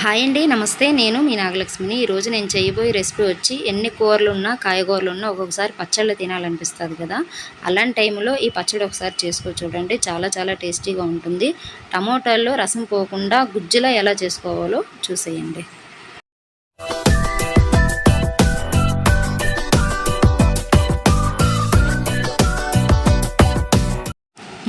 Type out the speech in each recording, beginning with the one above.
Hi అండి నమస్తే. నేను మీ నాగలక్ష్మిని. ఈరోజు నేను చేయబోయే రెసిపీ వచ్చి ఎన్ని కూరలు ఉన్నా కాయగూరలు ఉన్నా ఒక్కొక్కసారి పచ్చళ్ళు తినాలనిపిస్తుంది కదా. అలాంటి టైంలో ఈ పచ్చడి ఒకసారి చేసుకో చూడండి. చాలా చాలా టేస్టీగా ఉంటుంది. టమోటాల్లో రసం పోకుండా గుజ్జులా ఎలా చేసుకోవాలో చూసేయండి.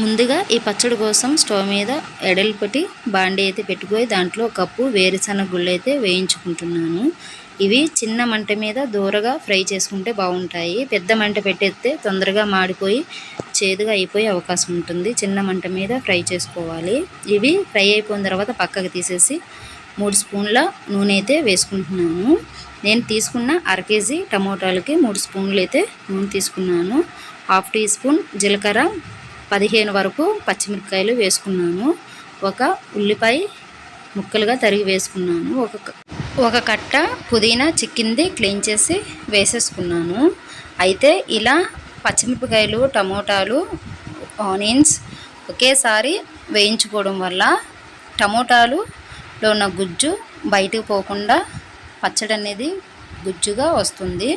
ముందుగా ఈ పచ్చడి కోసం స్టవ్ మీద ఎడల్పటి బాండి అయితే పెట్టుకొని దాంట్లో కప్పు వేరుశనగ గుళ్ళు అయితే వేయించుకుంటున్నాను. ఇవి చిన్న మంట మీద దూరగా ఫ్రై చేసుకుంటే బాగుంటాయి. పెద్ద మంట పెట్టేస్తే తొందరగా మాడిపోయి చేదుగా అయిపోయే అవకాశం ఉంటుంది. చిన్న మంట మీద ఫ్రై చేసుకోవాలి. ఇవి ఫ్రై అయిపోయిన తర్వాత పక్కకు తీసేసి మూడు స్పూన్ల నూనె అయితే వేసుకుంటున్నాను. నేను తీసుకున్న అర కేజీ టమోటాలకి మూడు స్పూన్లు అయితే నూనె తీసుకున్నాను. హాఫ్ టీ స్పూన్ జీలకర్ర పదిహేను వరకు పచ్చిమిరపకాయలు వేసుకున్నాను. ఒక ఉల్లిపాయ ముక్కలుగా తరిగి వేసుకున్నాను. ఒక ఒక కట్ట పుదీనా చిక్కింది క్లీన్ చేసి వేసేసుకున్నాను. అయితే ఇలా పచ్చిమిరపకాయలు టమోటాలు ఆనియన్స్ ఒకేసారి వేయించుకోవడం వల్ల టమోటాలులో ఉన్న గుజ్జు బయటకు పోకుండా పచ్చడి అనేది గుజ్జుగా వస్తుంది.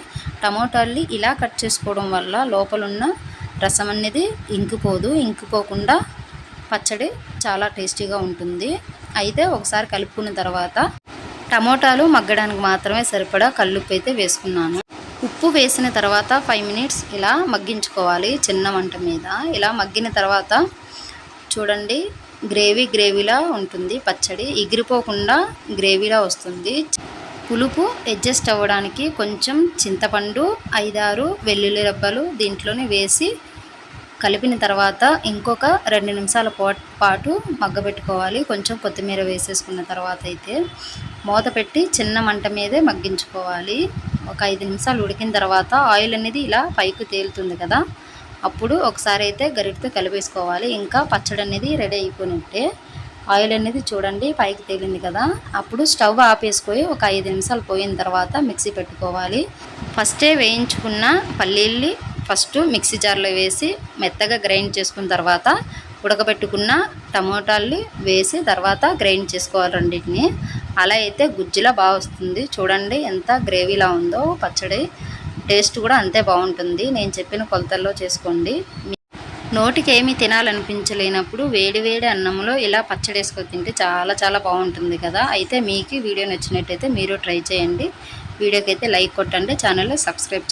టమోటాల్ని ఇలా కట్ చేసుకోవడం వల్ల లోపలున్న రసం అనేది ఇంకిపోదు ఇంకిపోకుండా పచ్చడి చాలా టేస్టీగా ఉంటుంది. అయితే ఒకసారి కలుపుకున్న తర్వాత టమోటాలు మగ్గడానికి మాత్రమే సరిపడా కల్లుప్పు అయితే వేసుకున్నాను. ఉప్పు వేసిన తర్వాత ఫైవ్ మినిట్స్ ఇలా మగ్గించుకోవాలి చిన్న వంట మీద. ఇలా మగ్గిన తర్వాత చూడండి గ్రేవీ గ్రేవీలా ఉంటుంది పచ్చడి. ఎగిరిపోకుండా గ్రేవీలా వస్తుంది. పులుపు అడ్జస్ట్ అవ్వడానికి కొంచెం చింతపండు ఐదారు వెల్లుల్లి రబ్బలు దీంట్లోనే వేసి కలిపిన తర్వాత ఇంకొక రెండు నిమిషాల పాటు మగ్గబెట్టుకోవాలి. కొంచెం కొత్తిమీర వేసేసుకున్న తర్వాత అయితే మూత పెట్టి చిన్న మంట మీదే మగ్గించుకోవాలి. ఒక ఐదు నిమిషాలు ఉడికిన తర్వాత ఆయిల్ అనేది ఇలా పైకి తేలుతుంది కదా అప్పుడు ఒకసారి అయితే గరిటితో కలిపేసుకోవాలి. ఇంకా పచ్చడి అనేది రెడీ అయిపోయినట్టే ఆయిల్ అనేది చూడండి పైకి తేలింది కదా అప్పుడు స్టవ్ ఆపేసుకొని ఒక ఐదు నిమిషాలు పోయిన తర్వాత మిక్సీ పెట్టుకోవాలి. ఫస్టే వేయించుకున్న పల్లీల్ని ఫస్ట్ మిక్సీ జార్లో వేసి మెత్తగా గ్రైండ్ చేసుకున్న తర్వాత ఉడకబెట్టుకున్న టమోటాల్ని వేసి తర్వాత గ్రైండ్ చేసుకోవాలి రెండింటిని. అలా అయితే గుజ్జులా బాగా వస్తుంది. చూడండి ఎంత గ్రేవీలా ఉందో పచ్చడి. టేస్ట్ కూడా అంతే బాగుంటుంది. నేను చెప్పిన కొలతల్లో చేసుకోండి. నోటికి ఏమి తినాలనిపించలేనప్పుడు వేడి వేడి అన్నంలో ఇలా పచ్చడి వేసుకొని తింటే చాలా చాలా బాగుంటుంది కదా. అయితే మీకు వీడియో నచ్చినట్టయితే మీరు ట్రై చేయండి. వీడియోకి అయితే లైక్ కొట్టండి. Channel subscribe